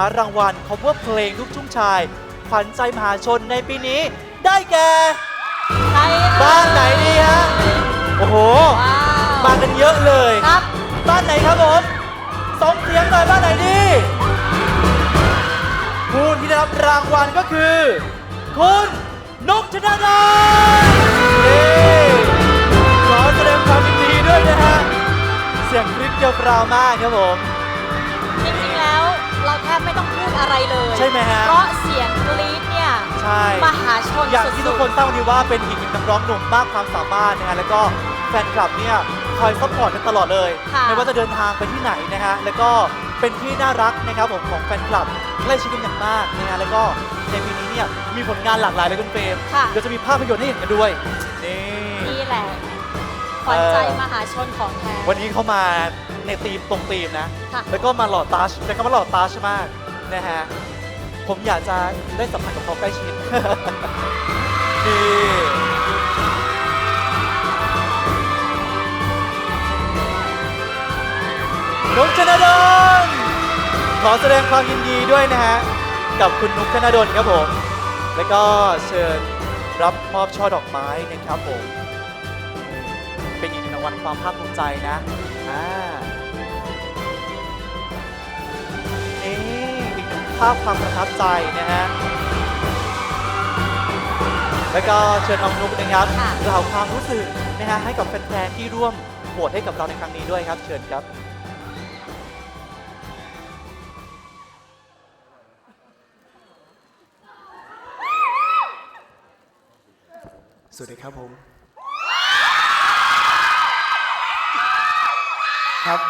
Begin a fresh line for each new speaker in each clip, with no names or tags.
ารางวัล cover เพลงลูกทุ่งชาย ขวัญใจมหาชนในปีนี้ ได้แก่
ใครเอ่ย
บ้านไหนดีฮะ โอ้โห
ว้าว
มากันเยอะเลย
ครับ
บ้านไหนครับผมส่งเสียงหน่อยบ้านไหนดีผู้ที่ได้รับรางวัลก็คือ คุณนุกธนาดลเย้ขอแสดงความยินดีด้วยนะฮะ เสียงคลิปเกลียวกราวมากครับผม
จริงๆแล้ว เราแทบไม่ต้องพูดอะไรเลย
ใช่ไหมฮะ
เพราะเสียงกรี๊ดเนี่ย
ใช่
มหาชน
อย่าง
สุดๆ
ที่ทุกคนทราบดีว่าเป็นอีกหนึ่งนักร้องหนุ่มมากความสามารถนะฮะแล้วก็แฟนคลับเนี่ยคอยซัพพอร์ตกันตลอดเลย
ค่ะ
ไม่ว่าจะเดินทางไปที่ไหนนะฮะแล้วก็เป็นที่น่ารักนะครับผมของแฟนคลับใกล้ชิดกันอย่างมากนะฮะแล้วก็ในปีนี้เนี่ยมีผลงานหลากหลายเลยคุณเฟรม
ค่ะ
เดี๋ยวจะมีภาพยนตร์ให้เห็นกันด้วยนี่
นี่แหละขวัญใจมหาชนของแท้
วันนี้เขามา ในธีมตรงธีมนะ
ค่ะ
แล้วก็มาหล่อตาชแล้วก็มาหล่อตาชมากนะฮะ ผมอยากจะได้สัมผัสกับเขาใกล้ชิด นี่ นุกธนดลขอแสดงความยินดีด้วยนะฮะ กับคุณนุกธนดลครับผม แล้วก็เชิญรับมอบช่อดอกไม้นะครับผม เป็นอีกหนึ่งรางวัลความภาคภูมิใจนะอ่าาพความประทับใจนะฮะแล้วก็เชิญน้องนุ๊กนะครับ
ค่ะ
กล่าวความรู้สึกนะฮะให้กับแฟนๆที่ร่วมโหวตให้กับเราในครั้งนี้ด้วยครับ เชิญครับ
สวัสดีครับผม ครับ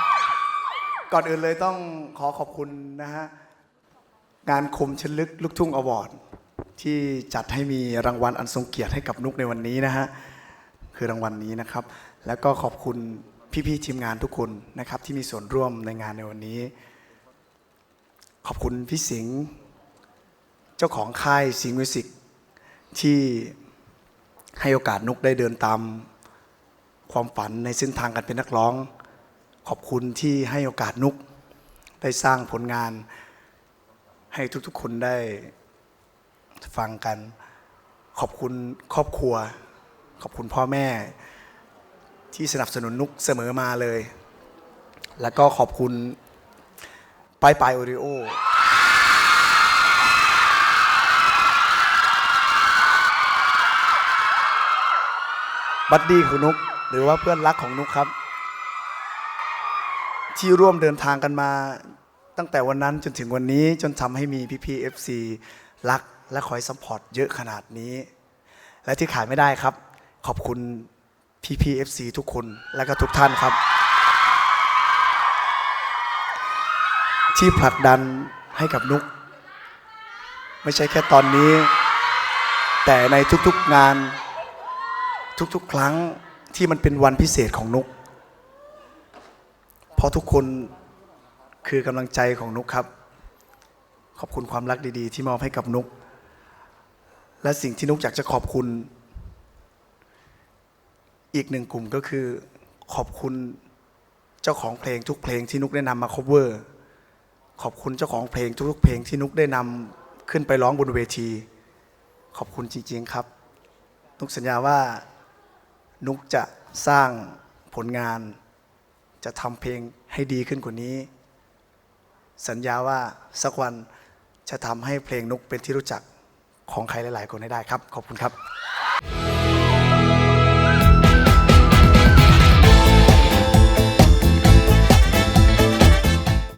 ก่อนอื่นเลยต้องขอขอบคุณนะฮะ งานคมชลึกลูกทุ่งอวอร์ดที่จัดให้มีรางวัลอันทรงเกียรติให้กับนุกในวันนี้นะฮะคือรางวัลนี้นะครับ แล้วก็ขอบคุณพี่ๆทีมงานทุกคนนะครับ ที่มีส่วนร่วมในงานในวันนี้ ขอบคุณพี่สิงห์เจ้าของค่ายสิงห์มิวสิกที่ให้โอกาสนุกได้เดินตามความฝันในเส้นทางการเป็นนักร้อง ขอบคุณที่ให้โอกาสนุกได้สร้างผลงาน ให้ทุกๆ คนได้ฟังกัน ขอบคุณครอบครัว ขอบคุณพ่อแม่ ที่สนับสนุนนุกเสมอมาเลย แล้วก็ขอบคุณปายปายโอริโอบัดดี้ของนุกหรือว่าเพื่อนรักของนุกครับ ที่ร่วมเดินทางกันมา ตั้งแต่วันนั้นจนถึงวันนี้จนทำให้มีพี่พีเอฟซีรักและคอยซัพพอร์ตเยอะขนาดนี้ และที่ขาดไม่ได้ครับ ขอบคุณพี่พีเอฟซีทุกคนและก็ทุกท่านครับ ที่ผลักดันให้กับนุก ไม่ใช่แค่ตอนนี้ แต่ในทุกๆงาน ทุกๆ ครั้งที่มันเป็นวันพิเศษของนุก เพราะทุกคน คือกำลังใจของนุกครับ ขอบคุณความรักดีๆ ที่มอบให้กับนุก และสิ่งที่นุกอยากจะขอบคุณ อีกหนึ่งกลุ่มก็คือ ขอบคุณเจ้าของเพลงทุกเพลงที่นุกได้นำมา cover ขอบคุณเจ้าของเพลงทุกๆเพลงที่นุกได้นำขึ้นไปร้องบนเวที ขอบคุณจริง ๆครับ นุกสัญญาว่านุกจะสร้างผลงาน จะทำเพลงให้ดีขึ้นกว่านี้ สัญญาว่าสักวันจะทำให้เพลงนุกเป็นที่รู้จักของใครหลาย ๆ คนให้ได้ครับ ขอบคุณครับ